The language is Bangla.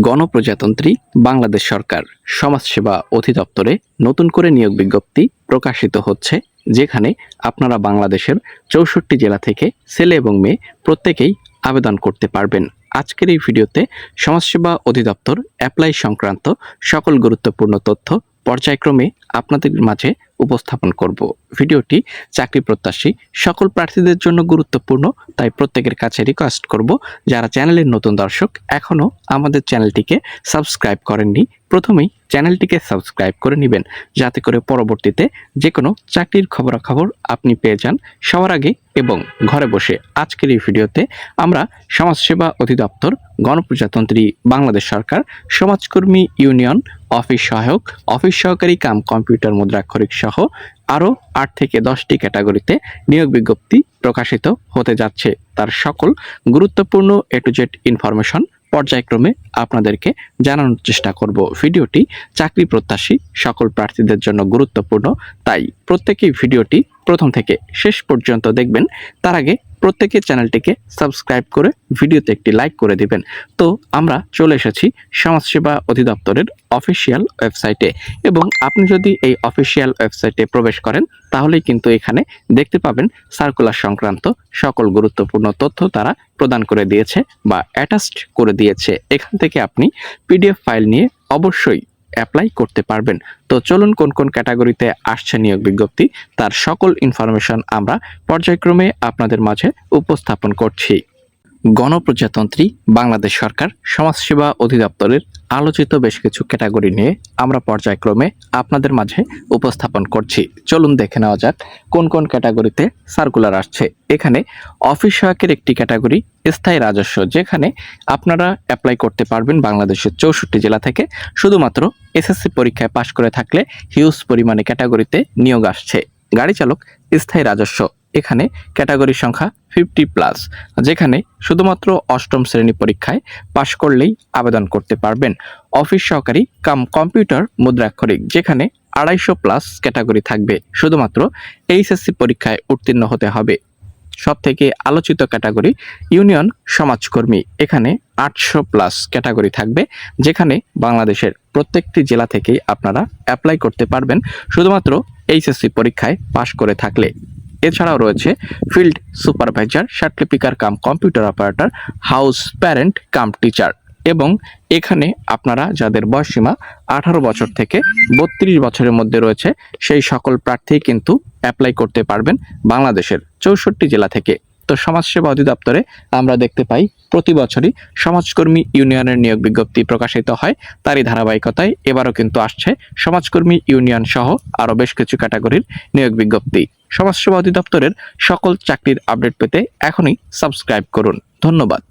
গণপ্রজাতন্ত্রী বাংলাদেশ সরকার সমাজসেবা অধিদপ্তরে নতুন করে নিয়োগ বিজ্ঞপ্তি প্রকাশিত হচ্ছে, যেখানে আপনারা বাংলাদেশের চৌষট্টি জেলা থেকে ছেলে এবং মেয়ে প্রত্যেকেই আবেদন করতে পারবেন। আজকের এই ভিডিওতে সমাজসেবা অধিদপ্তর অ্যাপ্লাই সংক্রান্ত সকল গুরুত্বপূর্ণ তথ্য পর্যায়ক্রমে আপনাদের মাঝে উপস্থাপন করব। ভিডিওটি চাকরি প্রত্যাশী, সকল প্রার্থীদের জন্য গুরুত্বপূর্ণ, তাই প্রত্যেকের কাছে রিকোয়েস্ট করব, যারা চ্যানেলের নতুন দর্শক, এখনও আমাদের চ্যানেলটিকে সাবস্ক্রাইব করেননি, প্রথমেই চ্যানেলটিকে সাবস্ক্রাইব করে নেবেন, যাতে করে পরবর্তীতে যে কোনো চাকরির খবরাখবর আপনি পেয়ে যান সবার আগে এবং ঘরে বসে। আজকের এই ভিডিওতে আমরা সমাজসেবা অধিদপ্তর, গণপ্রজাতন্ত্রী বাংলাদেশ সরকার, সমাজকর্মী ইউনিয়ন, অফিস সহায়ক, অফিস সহকারী কাম কম্পিউটার মুদ্রাক্ষরিক সহ আরও আট থেকে দশটি ক্যাটাগরিতে নিয়োগ বিজ্ঞপ্তি প্রকাশিত হতে যাচ্ছে। তার সকল গুরুত্বপূর্ণ এ টু জেড ইনফরমেশন পর্যায়ক্রমে আপনাদেরকে জানানোর চেষ্টা করব। ভিডিওটি চাকরি প্রত্যাশী সকল প্রার্থীদের জন্য গুরুত্বপূর্ণ, তাই প্রত্যেকেই ভিডিওটি প্রথম থেকে শেষ পর্যন্ত দেখবেন। তার আগে প্রত্যেকে চ্যানেলটিকে সাবস্ক্রাইব করে ভিডিওতে একটি লাইক করে দিবেন। তো আমরা চলে এসেছি সমাজসেবা অধিদপ্তরের অফিসিয়াল ওয়েবসাইটে এবং আপনি যদি এই অফিসিয়াল ওয়েবসাইটে প্রবেশ করেন, তাহলেই কিন্তু এখানে দেখতে পাবেন সার্কুলার সংক্রান্ত সকল গুরুত্বপূর্ণ তথ্য তারা প্রদান করে দিয়েছে বা অ্যাটাচড করে দিয়েছে। এখান থেকে আপনি পিডিএফ ফাইল নিয়ে অবশ্যই অ্যাপ্লাই করতে পারবেন। তো চলুন কোন কোন ক্যাটাগরিতে আসছে নিয়োগ বিজ্ঞপ্তি, তার সকল ইনফরমেশন আমরা পর্যায়ক্রমে আপনাদের মাঝে উপস্থাপন করছি। গণপ্রজাতন্ত্রী, বাংলাদেশ সরকার, সমাজসেবা অধিদপ্তরের আলোচিত বেশ কিছু ক্যাটাগরি নিয়ে আমরা পর্যায়ক্রমে আপনাদের মাঝে উপস্থাপন করছি। চলুন দেখে নেওয়া যাক কোন কোন ক্যাটাগরিতে সার্কুলার আসছে। এখানে অফিস সহায়কের একটি ক্যাটাগরি, স্থায়ী রাজস্ব, যেখানে আপনারা অ্যাপ্লাই করতে পারবেন বাংলাদেশের চৌষট্টি জেলা থেকে। শুধুমাত্র এসএসসি পরীক্ষায় পাশ করে থাকলে হিউজ পরিমাণে ক্যাটাগরিতে নিয়োগ আসছে। গাড়ি চালক, স্থায়ী রাজস্ব। এখানে ক্যাটাগরি সংখ্যা ফিফটি প্লাস যেখানে শুধুমাত্র অষ্টম শ্রেণি পরীক্ষায় পাশ করলেই আবেদন করতে পারবেন। অফিস সহকারী কাম কম্পিউটার মুদ্রাক্ষরিক, যেখানে আড়াইশো প্লাস ক্যাটাগরি থাকবে, শুধুমাত্র এইচএসসি পরীক্ষায় উত্তীর্ণ হতে হবে। সব থেকে আলোচিত ক্যাটাগরি ইউনিয়ন সমাজকর্মী, এখানে আটশো প্লাস ক্যাটাগরি থাকবে, যেখানে বাংলাদেশের প্রত্যেকটি জেলা থেকেই আপনারা অ্যাপ্লাই করতে পারবেন, শুধুমাত্র এইচএসসি পরীক্ষায় পাশ করে থাকলে। এছাড়াও রয়েছে field supervisor সার্টিফিকার cum computer operator house parent cum teacher এবং এখানে আপনারা যাদের বয়সসীমা আঠারো বছর থেকে বত্রিশ বছরের মধ্যে রয়েছে, সেই সকল প্রার্থী কিন্তু অ্যাপ্লাই করতে পারবেন বাংলাদেশের চৌষট্টি জেলা থেকে। তো সমাজসেবা অধিদপ্তরে আমরা দেখতে পাই, প্রতি বছরই সমাজকর্মী ইউনিয়নের নিয়োগ বিজ্ঞপ্তি প্রকাশিত হয়। তারই ধারাবাহিকতায় এবারও কিন্তু আসছে সমাজকর্মী ইউনিয়ন সহ আরও বেশ কিছু ক্যাটাগরির নিয়োগ বিজ্ঞপ্তি। সমাজসেবা অধিদপ্তরের সকল চাকরির আপডেট পেতে এখনই সাবস্ক্রাইব করুন। ধন্যবাদ।